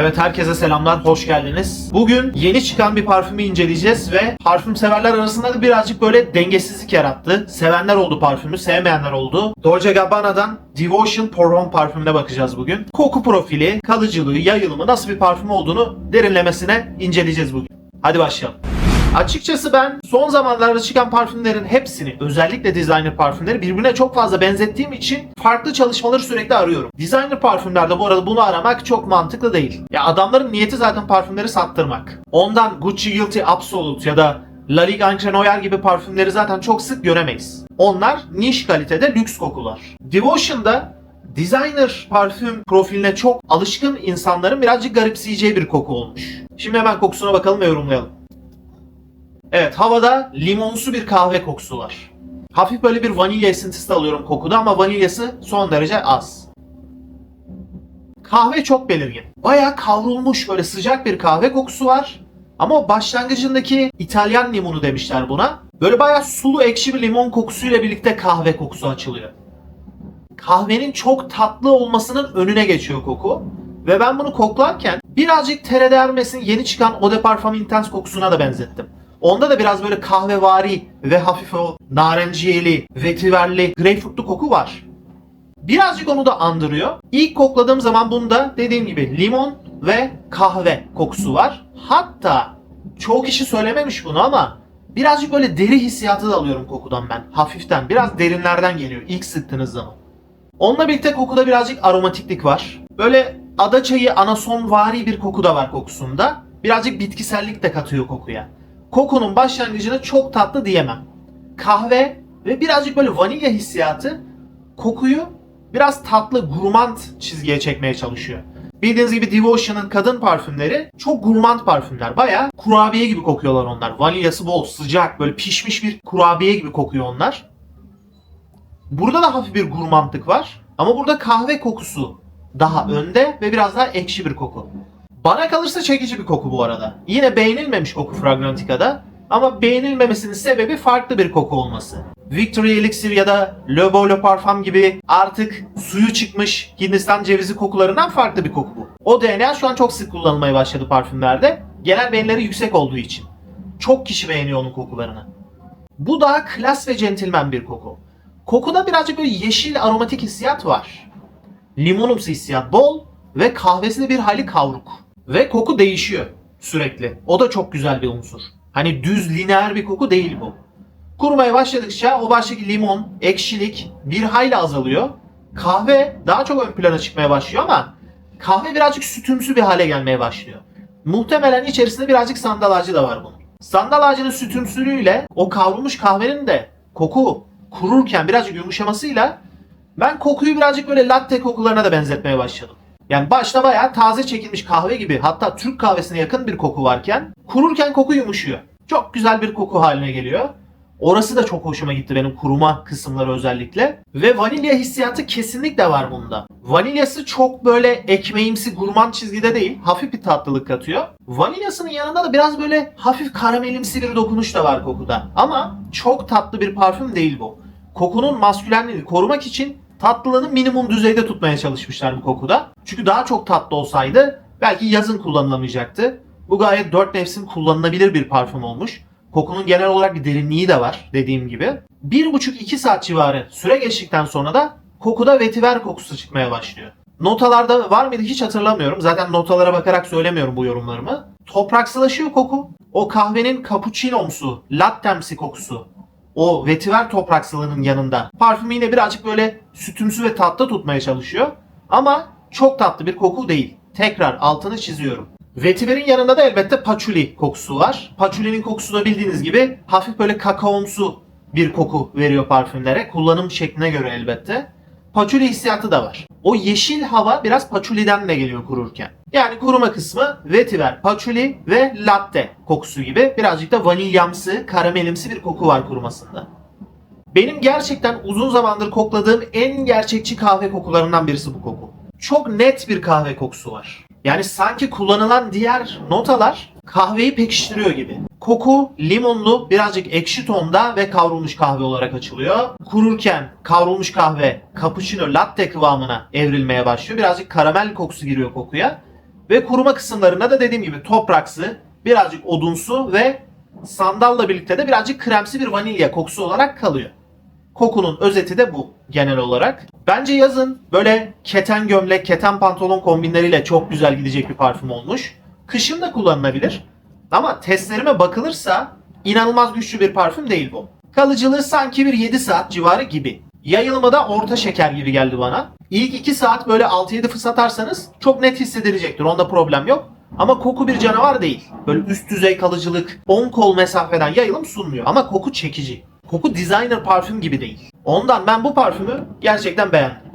Evet herkese selamlar, hoş geldiniz. Bugün yeni çıkan bir parfümü inceleyeceğiz ve parfüm severler arasında da birazcık böyle dengesizlik yarattı. Sevenler oldu parfümü, sevmeyenler oldu. Dolce Gabbana'dan Devotion Pour Homme parfümüne bakacağız bugün. Koku profili, kalıcılığı, yayılımı nasıl bir parfüm olduğunu derinlemesine inceleyeceğiz bugün. Hadi başlayalım. Açıkçası ben son zamanlarda çıkan parfümlerin hepsini özellikle designer parfümleri birbirine çok fazla benzettiğim için farklı çalışmaları sürekli arıyorum. Designer parfümlerde bu arada bunu aramak çok mantıklı değil. Ya adamların niyeti zaten parfümleri sattırmak. Ondan Gucci Guilty Absolute ya da La Ligue Angrenoyer gibi parfümleri zaten çok sık göremeyiz. Onlar niş kalitede lüks kokular. Devotion'da designer parfüm profiline çok alışkın insanların birazcık garipseyeceği bir koku olmuş. Şimdi hemen kokusuna bakalım ve yorumlayalım. Evet havada limonsu bir kahve kokusu var. Hafif böyle bir vanilya esintisi de alıyorum kokuda ama vanilyası son derece az. Kahve çok belirgin. Bayağı kavrulmuş böyle sıcak bir kahve kokusu var. Ama başlangıcındaki İtalyan limonu demişler buna. Böyle bayağı sulu ekşi bir limon kokusuyla birlikte kahve kokusu açılıyor. Kahvenin çok tatlı olmasının önüne geçiyor koku. Ve ben bunu koklarken birazcık Terre d'Hermes'in yeni çıkan Eau de Parfum Intense kokusuna da benzettim. Onda da biraz böyle kahvevari ve hafif o narenciyeli, vetiverli, greyfurtlu koku var. Birazcık onu da andırıyor. İlk kokladığım zaman bunda dediğim gibi limon ve kahve kokusu var. Hatta çoğu kişi söylememiş bunu ama birazcık böyle deri hissiyatı da alıyorum kokudan ben. Hafiften, biraz derinlerden geliyor ilk sıktığınız zaman. Onunla birlikte kokuda birazcık aromatiklik var. Böyle ada çayı anason vari bir koku da var kokusunda. Birazcık bitkisellik de katıyor kokuya. Kokunun başlangıcını çok tatlı diyemem. Kahve ve birazcık böyle vanilya hissiyatı kokuyu biraz tatlı gurmand çizgiye çekmeye çalışıyor. Bildiğiniz gibi Devotion'ın kadın parfümleri çok gurmand parfümler. Baya kurabiye gibi kokuyorlar onlar. Vanilyası bol, sıcak, böyle pişmiş bir kurabiye gibi kokuyor onlar. Burada da hafif bir gurmandlık var. Ama burada kahve kokusu daha önde ve biraz daha ekşi bir koku. Bana kalırsa çekici bir koku bu arada. Yine beğenilmemiş koku Fragrantica'da. Ama beğenilmemesinin sebebi farklı bir koku olması. Victory Elixir ya da Le Beau Le Parfum gibi artık suyu çıkmış Hindistan cevizi kokularından farklı bir koku bu. O DNA şu an çok sık kullanılmaya başladı parfümlerde. Genel beğenileri yüksek olduğu için. Çok kişi beğeniyor onun kokularını. Bu daha klas ve centilmen bir koku. Kokuda birazcık böyle yeşil aromatik hissiyat var. Limonumsu hissiyat bol ve kahvesi de bir hali kavruk. Ve koku değişiyor sürekli. O da çok güzel bir unsur. Hani düz lineer bir koku değil bu. Kurumaya başladıkça o baştaki limon, ekşilik bir hayli azalıyor. Kahve daha çok ön plana çıkmaya başlıyor ama kahve birazcık sütümsü bir hale gelmeye başlıyor. Muhtemelen içerisinde birazcık sandal ağacı da var bunun. Sandal ağacının sütümsülüğüyle o kavrulmuş kahvenin de koku kururken birazcık yumuşamasıyla ben kokuyu birazcık böyle latte kokularına da benzetmeye başladım. Yani başta bayağı taze çekilmiş kahve gibi hatta Türk kahvesine yakın bir koku varken kururken koku yumuşuyor. Çok güzel bir koku haline geliyor. Orası da çok hoşuma gitti benim kuruma kısımları özellikle. Ve vanilya hissiyatı kesinlikle var bunda. Vanilyası çok böyle ekmeğimsi gurman çizgide değil. Hafif bir tatlılık katıyor. Vanilyasının yanında da biraz böyle hafif karamelimsi bir dokunuş da var kokuda. Ama çok tatlı bir parfüm değil bu. Kokunun maskülenliğini korumak için tatlılığını minimum düzeyde tutmaya çalışmışlar bu kokuda. Çünkü daha çok tatlı olsaydı belki yazın kullanılamayacaktı. Bu gayet dört mevsim kullanılabilir bir parfüm olmuş. Kokunun genel olarak bir derinliği de var dediğim gibi. 1,5-2 saat civarı süre geçtikten sonra da kokuda vetiver kokusu çıkmaya başlıyor. Notalarda var mıydı hiç hatırlamıyorum. Zaten notalara bakarak söylemiyorum bu yorumlarımı. Topraksalaşıyor koku. O kahvenin cappuccinomsu, lattemsi kokusu. O vetiver topraksalının yanında. Parfümü yine birazcık böyle sütümsü ve tatlı tutmaya çalışıyor. Ama çok tatlı bir koku değil. Tekrar altını çiziyorum. Vetiver'in yanında da elbette patchouli kokusu var. Patchouli'nin kokusu da bildiğiniz gibi hafif böyle kakaomsu bir koku veriyor parfümlere. Kullanım şekline göre elbette. Patchouli hissiyatı da var. O yeşil hava biraz patchouli'den de geliyor kururken. Yani kuruma kısmı vetiver, patchouli ve latte kokusu gibi birazcık da vanilyamsı, karamelimsi bir koku var kurumasında. Benim gerçekten uzun zamandır kokladığım en gerçekçi kahve kokularından birisi bu koku. Çok net bir kahve kokusu var. Yani sanki kullanılan diğer notalar kahveyi pekiştiriyor gibi. Koku limonlu, birazcık ekşi tonda ve kavrulmuş kahve olarak açılıyor. Kururken kavrulmuş kahve cappuccino latte kıvamına evrilmeye başlıyor. Birazcık karamel kokusu giriyor kokuya. Ve kuruma kısımlarına da dediğim gibi topraksı, birazcık odunsu ve sandalla birlikte de birazcık kremsi bir vanilya kokusu olarak kalıyor. Kokunun özeti de bu genel olarak. Bence yazın böyle keten gömlek, keten pantolon kombinleriyle çok güzel gidecek bir parfüm olmuş. Kışın da kullanılabilir. Ama testlerime bakılırsa inanılmaz güçlü bir parfüm değil bu. Kalıcılığı sanki bir 7 saat civarı gibi. Yayılımı da orta şeker gibi geldi bana. İlk 2 saat böyle 6-7 fıs atarsanız çok net hissedilecektir. Onda problem yok. Ama koku bir canavar değil. Böyle üst düzey kalıcılık, 10 kol mesafeden yayılım sunmuyor. Ama koku çekici. Koku designer parfüm gibi değil. Ondan ben bu parfümü gerçekten beğendim.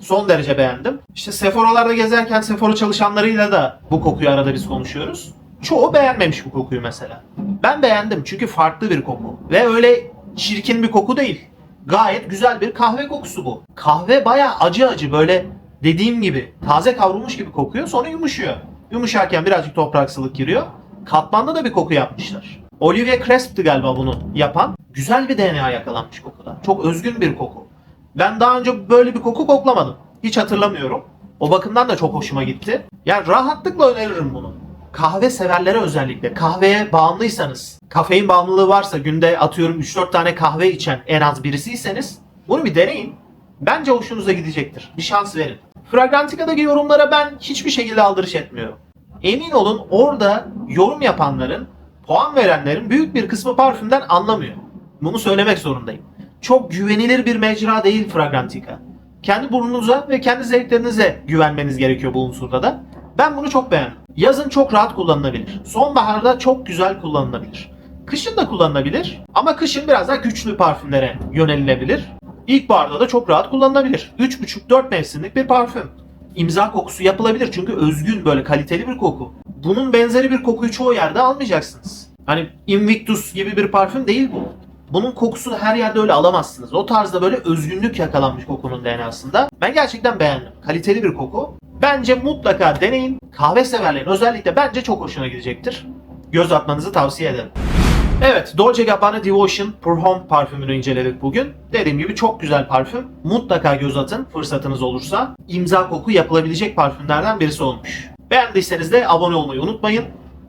Son derece beğendim. İşte Sephora'larda gezerken Sephora çalışanlarıyla da bu kokuyu arada biz konuşuyoruz. Çoğu beğenmemiş bu kokuyu mesela. Ben beğendim çünkü farklı bir koku. Ve öyle çirkin bir koku değil. Gayet güzel bir kahve kokusu bu. Kahve baya acı acı böyle dediğim gibi taze kavrulmuş gibi kokuyor sonra yumuşuyor. Yumuşarken birazcık topraksılık giriyor. Katmanlı da bir koku yapmışlar. Olivier Cresp'ti galiba bunu yapan. Güzel bir DNA yakalanmış kokuda. Çok özgün bir koku. Ben daha önce böyle bir koku koklamadım. Hiç hatırlamıyorum. O bakımdan da çok hoşuma gitti. Yani rahatlıkla öneririm bunu. Kahve severlere özellikle kahveye bağımlıysanız, kafein bağımlılığı varsa günde atıyorum 3-4 tane kahve içen en az birisiyseniz bunu bir deneyin. Bence hoşunuza gidecektir. Bir şans verin. Fragrantica'daki yorumlara ben hiçbir şekilde aldırış etmiyorum. Emin olun orada yorum yapanların, puan verenlerin büyük bir kısmı parfümden anlamıyor. Bunu söylemek zorundayım. Çok güvenilir bir mecra değil Fragrantica. Kendi burnunuza ve kendi zevklerinize güvenmeniz gerekiyor bu unsurda da. Ben bunu çok beğendim. Yazın çok rahat kullanılabilir. Sonbaharda çok güzel kullanılabilir. Kışın da kullanılabilir ama kışın biraz daha güçlü parfümlere yönelilebilir. İlkbaharda da çok rahat kullanılabilir. 3,5-4 mevsimlik bir parfüm. İmza kokusu yapılabilir çünkü özgün böyle kaliteli bir koku. Bunun benzeri bir kokuyu çoğu yerde almayacaksınız. Hani Invictus gibi bir parfüm değil bu. Bunun kokusunu her yerde öyle alamazsınız. O tarzda böyle özgünlük yakalanmış kokunun DNA'sında. Ben gerçekten beğendim. Kaliteli bir koku. Bence mutlaka deneyin. Kahve severlerin özellikle bence çok hoşuna gidecektir. Göz atmanızı tavsiye ederim. Evet, Dolce Gabbana Devotion Pour Homme parfümünü inceledik bugün. Dediğim gibi çok güzel parfüm. Mutlaka göz atın fırsatınız olursa. İmza koku yapılabilecek parfümlerden birisi olmuş. Beğendiyseniz de abone olmayı unutmayın.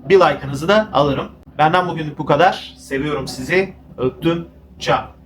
Bir like'ınızı da alırım. Benden bugünlük bu kadar. Seviyorum sizi. Öptüm. Ciao.